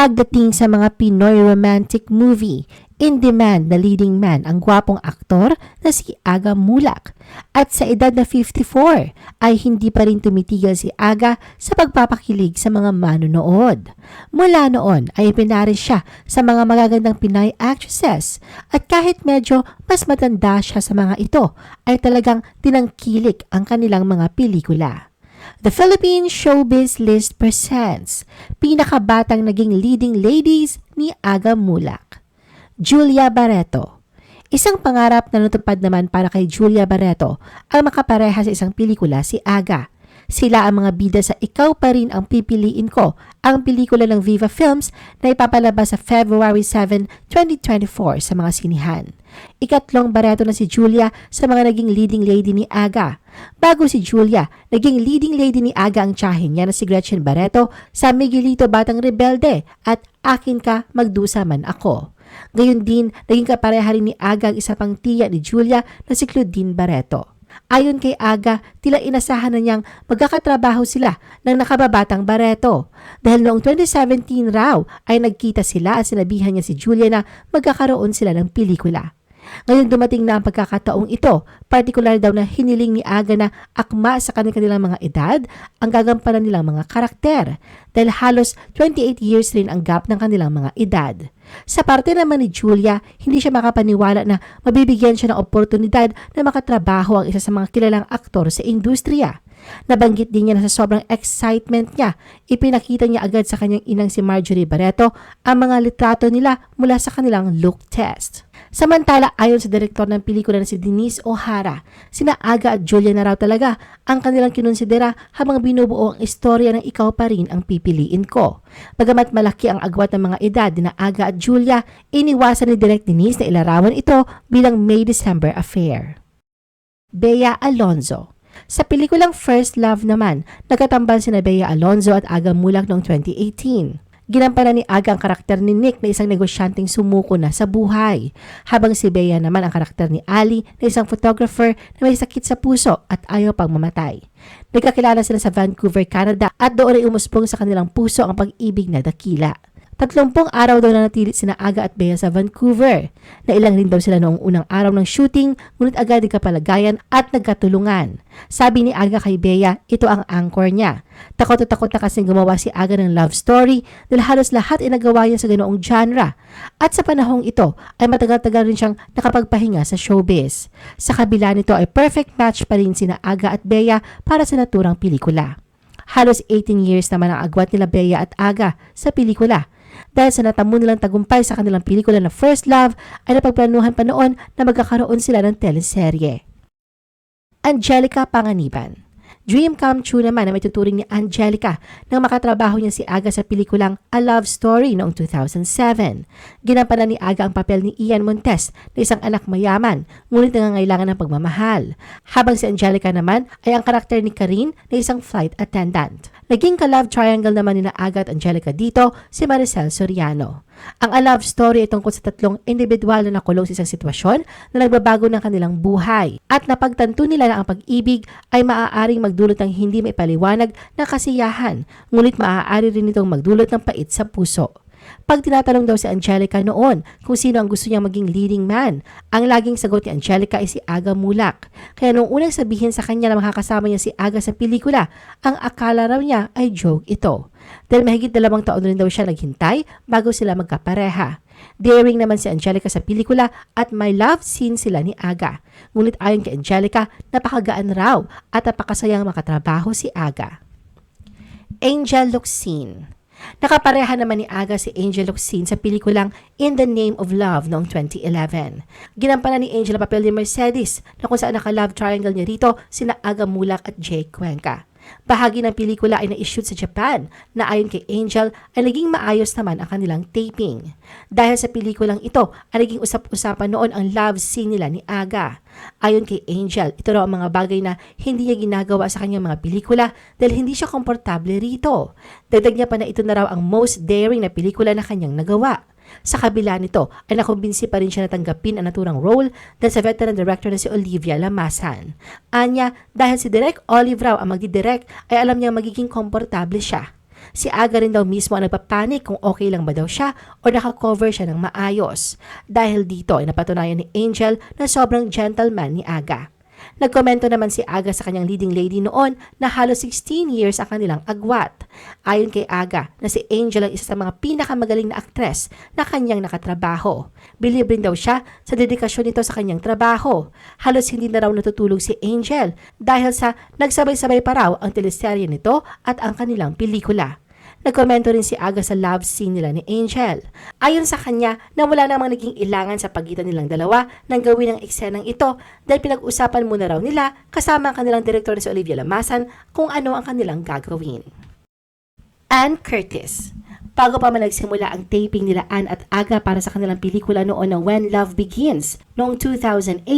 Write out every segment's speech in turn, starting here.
Pagdating sa mga Pinoy romantic movie, in demand na leading man ang gwapong aktor na si Aga Mulak. At sa edad na 54 ay hindi pa rin tumitigil si Aga sa pagpapakilig sa mga manonood. Mula noon ay ipinari siya sa mga magagandang Pinay actresses at kahit medyo mas matanda siya sa mga ito ay talagang tinangkilik ang kanilang mga pelikula. The Philippine Showbiz List presents pinakabatang naging leading ladies ni Aga Mulak. Julia Barreto Isang pangarap na natupad naman para kay Julia Barreto ang makapareha sa isang pelikula si Aga. Sila ang mga bida sa Ikaw Pa Rin Ang Pipiliin Ko, ang pelikula ng Viva Films na ipapalabas sa February 7, 2024 sa mga sinihan. Ikatlong Barreto na si Julia sa mga naging leading lady ni Aga. Bago si Julia, naging leading lady ni Aga ang tsahin niya na si Gretchen Barreto sa Miguelito Batang Rebelde at Akin Ka Magdusa Man Ako. Gayon din, naging kapareha rin ni Aga ang isa pang tiya ni Julia na si Claudine Barreto. Ayon kay Aga, tila inasahan na niyang magkakatrabaho sila ng nakababatang Barreto. Dahil noong 2017 raw ay nagkita sila at sinabihan niya si Julia na magkakaroon sila ng pelikula. Ngayon dumating na ang pagkakataong ito, partikular daw na hiniling ni Aga na akma sa kanilang mga edad ang gagampanan nilang mga karakter dahil halos 28 years rin ang gap ng kanilang mga edad. Sa parte naman ni Julia, hindi siya makapaniwala na mabibigyan siya ng oportunidad na makatrabaho ang isa sa mga kilalang aktor sa industriya. Nabanggit din niya na sa sobrang excitement niya, ipinakita niya agad sa kanyang inang si Marjorie Barreto ang mga litrato nila mula sa kanilang look test. Samantala, ayon sa direktor ng pelikula na si Denise O'Hara, sina Aga at Julia na raw talaga ang kanilang kinonsidera habang binubuo ang istorya ng ikaw pa rin ang pipiliin ko. Bagamat malaki ang agwat ng mga edad na Aga at Julia, iniwasan ni Direk Denise na ilarawan ito bilang May-December affair. Bea Alonzo sa pelikulang First Love naman, nagkatambal sina Bea Alonzo at Aga Mulak noong 2018. Ginampanan ni Aga ang karakter ni Nick na isang negosyanteng sumuko na sa buhay, habang si Bea naman ang karakter ni Ali na isang photographer na may sakit sa puso at ayaw pang mamatay. Nagkakilala sila sa Vancouver, Canada at doon ay umusbong sa kanilang puso ang pag-ibig na dakila. Tatlumpong araw daw na natili sina Aga at Bea sa Vancouver. Nailang rin daw sila noong unang araw ng shooting, ngunit agad nagkapalagayan at nagkatulungan. Sabi ni Aga kay Bea, ito ang anchor niya. Takot at takot na kasing gumawa si Aga ng love story dahil halos lahat inagawa niya sa ganoong genre. At sa panahong ito ay matagal-tagal rin siyang nakapagpahinga sa showbiz. Sa kabila nito ay perfect match pa rin sina Aga at Bea para sa naturang pelikula. Halos 18 years naman ang agwat nila Bea at Aga sa pelikula dahil sa natamo nilang tagumpay sa kanilang pelikula na First Love ay napagplanuhan pa noon na magkakaroon sila ng teleserye. Angelica Panganiban Dream come true naman na may tuturing ni Angelica nang makatrabaho niya si Aga sa pelikulang A Love Story noong 2007. Ginampanan ni Aga ang papel ni Ian Montes na isang anak mayaman ngunit nangangailangan ng pagmamahal. Habang si Angelica naman ay ang karakter ni Karin na isang flight attendant. Naging ka-love triangle naman ni na Aga at Angelica dito si Maricel Soriano. Ang A Love Story ay tungkol sa tatlong individual na nakulong sa isang sitwasyon na nagbabago ng kanilang buhay at napagtanto nila na ang pag-ibig ay maaaring magdulot ng hindi may paliwanag na kasiyahan, ngunit maaari rin itong magdulot ng pait sa puso. Pag tinatanong daw si Angelica noon kung sino ang gusto niyang maging leading man, ang laging sagot ni Angelica ay si Aga Mulak. Kaya nung unang sabihin sa kanya na makakasama niya si Aga sa pelikula, ang akala raw niya ay joke ito. Dahil mahigit dalawang taon rin daw siya naghintay bago sila magkapareha. Daring naman si Angelica sa pelikula at may love scene sila ni Aga. Ngunit ayon kay Angelica, napakagaan raw at napakasayang makatrabaho si Aga. Angel Luxine Nakapareha naman ni Aga si Angel Luxine sa pelikulang In the Name of Love noong 2011. Ginampanan ni Angel ang papel ni Mercedes na kung saan naka-love triangle niya rito sina Aga Mulak at Jay Cuenca. Bahagi ng pelikula ay na-shoot sa Japan na ayon kay Angel ay naging maayos naman ang kanilang taping. Dahil sa pelikulang ito ay naging usap-usapan noon ang love scene nila ni Aga. Ayon kay Angel, ito raw ang mga bagay na hindi niya ginagawa sa kanyang mga pelikula dahil hindi siya komportable rito. Dagdag niya pa na ito na raw ang most daring na pelikula na kanyang nagawa. Sa kabila nito ay nakumbinsi pa rin siya na tanggapin ang naturang role dahil sa veteran director na si Olivia Lamasan. Anya, dahil si Direk Olive Rao ang magdidirect ay alam niya magiging komportable siya. si Aga rin daw mismo ang nagpapanik kung okay lang ba daw siya o nakakover siya ng maayos. Dahil dito ay napatunayan ni Angel na sobrang gentleman ni Aga. Nagkomento naman si Aga sa kanyang leading lady noon na halos 16 years ang kanilang agwat. Ayon kay Aga na si Angel ang isa sa mga pinakamagaling na aktres na kanyang nakatrabaho. Bilib rin daw siya sa dedikasyon nito sa kanyang trabaho. Halos hindi na raw natutulog si Angel dahil sa nagsabay-sabay pa raw ang teleserye nito at ang kanilang pelikula. Nagkomento rin si Aga sa love scene nila ni Angel. Ayon sa kanya na wala namang naging ilangan sa pagitan nilang dalawa nang gawin ang eksenang ito dahil pinag-usapan muna raw nila kasama ang kanilang direktor na si Olivia Lamasan kung ano ang kanilang gagawin. Anne Curtis Bago pa man nagsimula ang taping nila Anne at Aga para sa kanilang pelikula noon na When Love Begins noong 2008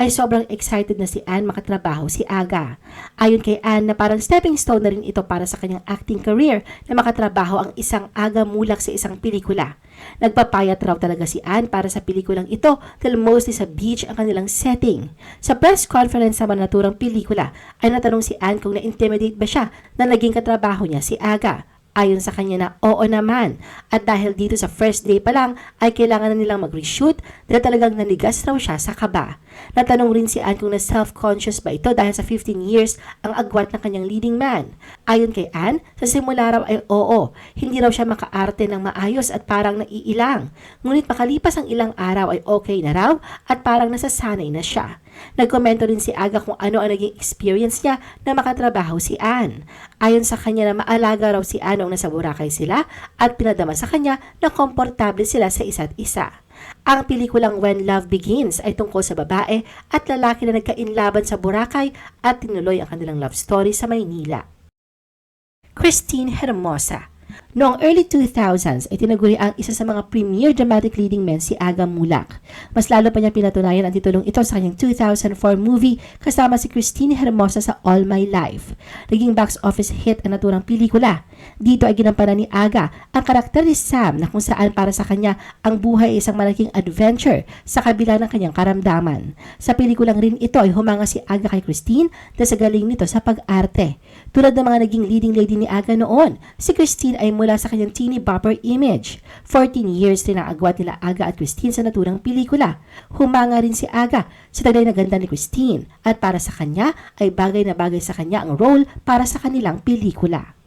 ay sobrang excited na si Anne makatrabaho si Aga. Ayon kay Anne na parang stepping stone na rin ito para sa kanyang acting career na makatrabaho ang isang Aga mulak sa isang pelikula. Nagpapayat raw talaga si Anne para sa pelikulang ito dahil mostly sa beach ang kanilang setting. Sa press conference sa naturang pelikula ay natanong si Anne kung na-intimidate ba siya na naging katrabaho niya si Aga. Ayon sa kanya na oo naman. At dahil dito sa first day pa lang ay kailangan na nilang mag-reshoot dahil talagang nanigas raw siya sa kaba. Natanong rin si Anne kung na self-conscious ba ito dahil sa 15 years ang agwat ng kanyang leading man. Ayon kay Anne, sa simula raw ay oo, hindi raw siya makaarte ng maayos at parang naiilang. Ngunit makalipas ang ilang araw ay okay na raw at parang nasasanay na siya. Nagkomento rin si Aga kung ano ang naging experience niya na makatrabaho si Anne. Ayon sa kanya na maalaga raw si Anne noong nasa Boracay sila at pinadama sa kanya na komportable sila sa isa't isa. Ang pelikulang When Love Begins ay tungkol sa babae at lalaki na nagkainlaban sa Boracay at tinuloy ang kanilang love story sa Maynila. Christine Hermosa Noong early 2000s ay tinaguri ang isa sa mga premier dramatic leading men si Aga Mulak. Mas lalo pa niya pinatunayan ang titulong ito sa kanyang 2004 movie kasama si Christine Hermosa sa All My Life. Naging box office hit ang naturang pelikula. Dito ay ginampanan ni Aga ang karakter ni Sam na kung saan para sa kanya ang buhay ay isang malaking adventure sa kabila ng kanyang karamdaman. Sa pelikulang rin ito ay humanga si Aga kay Christine dahil sa galing nito sa pag-arte. Tulad ng mga naging leading lady ni Aga noon, si Christine ay mula sa kanyang teeny bopper image. 14 years din ang agwat nila Aga at Christine sa naturang pelikula. Humanga rin si Aga sa taglay na ganda ni Christine at para sa kanya ay bagay na bagay sa kanya ang role para sa kanilang pelikula.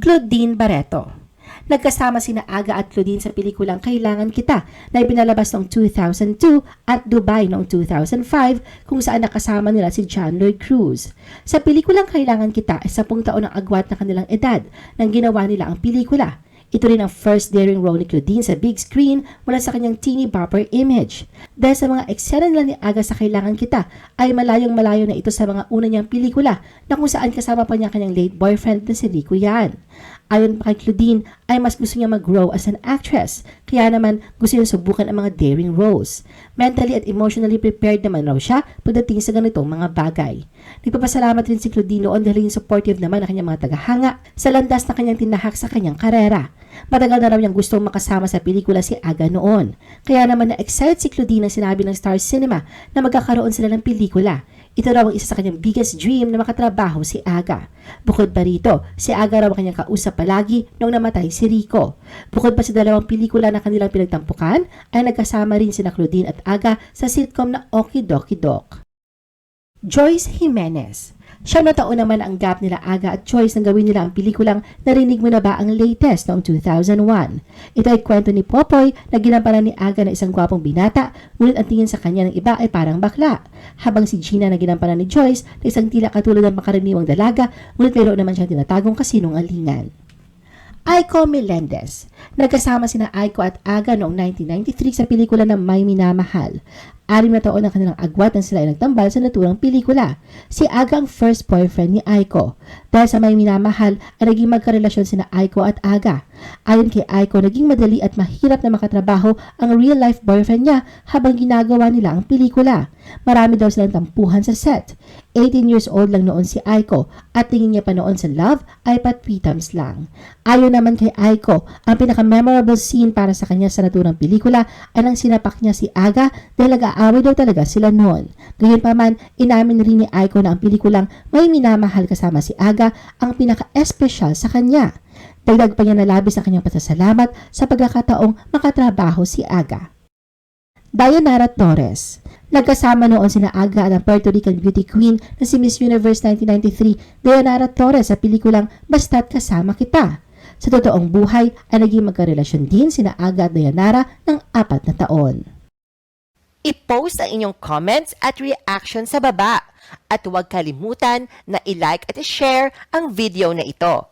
Claudine Barreto Nagkasama sina Aga at Claudine sa pelikulang Kailangan Kita na ipinalabas noong 2002 at Dubai noong 2005 kung saan nakasama nila si John Lloyd Cruz. Sa pelikulang Kailangan Kita ay 10 taon ang agwat na kanilang edad nang ginawa nila ang pelikula. Ito rin ang first daring role ni Claudine sa big screen mula sa kanyang teeny bopper image. Dahil sa mga eksena nila ni Aga sa Kailangan Kita, ay malayong malayo na ito sa mga una niyang pelikula na kung saan kasama pa niya kanyang late boyfriend na si Rico Yan. Ayon pa kay Claudine, ay mas gusto niya mag-grow as an actress, kaya naman gusto niya subukan ang mga daring roles. Mentally at emotionally prepared naman raw siya pagdating sa ganitong mga bagay. Nagpapasalamat rin si Claudine noon dahil supportive naman ang kanyang mga tagahanga sa landas na kanyang tinahak sa kanyang karera. Matagal na raw niyang gustong makasama sa pelikula si Aga noon. Kaya naman na-excite si Claudine ang sinabi ng Star Cinema na magkakaroon sila ng pelikula. Ito raw ang isa sa kanyang biggest dream na makatrabaho si Aga. Bukod pa rito, si Aga raw ang kanyang kausap palagi nung namatay si Rico. Bukod pa sa dalawang pelikula na kanilang pinagtampukan, ay nagkasama rin sina Claudine at Aga sa sitcom na Okie Dokie Doc. Joyce Jimenez Siya na taon naman ang gap nila Aga at Joyce nang gawin nila ang pelikulang Narinig mo na ba ang latest noong 2001. Ito ay kwento ni Popoy na ginampanan ni Aga na isang gwapong binata, ngunit ang tingin sa kanya ng iba ay parang bakla. Habang si Gina na ginampanan ni Joyce na isang tila katulad ng makaraniwang dalaga, ngunit mayroon naman siyang tinatagong kasinungalingan. Aiko Melendez. Nagkasama sina Aiko at Aga noong 1993 sa pelikula na May Minamahal. Anim na taon na kanilang agwat nang sila ay nagtambal sa naturang pelikula. Si Aga ang first boyfriend ni Aiko. Dahil sa may minamahal ay naging magkarelasyon sina Aiko at Aga. Ayon kay Aiko, naging madali at mahirap na makatrabaho ang real-life boyfriend niya habang ginagawa nila ang pelikula. Marami daw silang tampuhan sa set. 18 years old lang noon si Aiko at tingin niya pa noon sa love ay patwitams lang. Ayon naman kay Aiko, ang pinaka-memorable scene para sa kanya sa naturang pelikula ay nang sinapak niya si Aga dahil nag-aaway daw talaga sila noon. Gayunpaman, inamin rin ni Aiko na ang pelikulang May Minamahal kasama si Aga ang pinaka-espesyal sa kanya. Dagdag pa niya na labis ang kanyang pasasalamat sa pagkakataong makatrabaho si Aga. Dayanara Torres. Nagkasama noon sina Aga at ang Puerto Rican beauty queen na si Miss Universe 1993, Dayanara Torres sa pelikulang Basta't Kasama Kita. Sa totoong buhay ay naging magkarelasyon din sina Aga at Dayanara ng apat na taon. I-post ang inyong comments at reaction sa baba. At huwag kalimutan na i-like at i-share ang video na ito.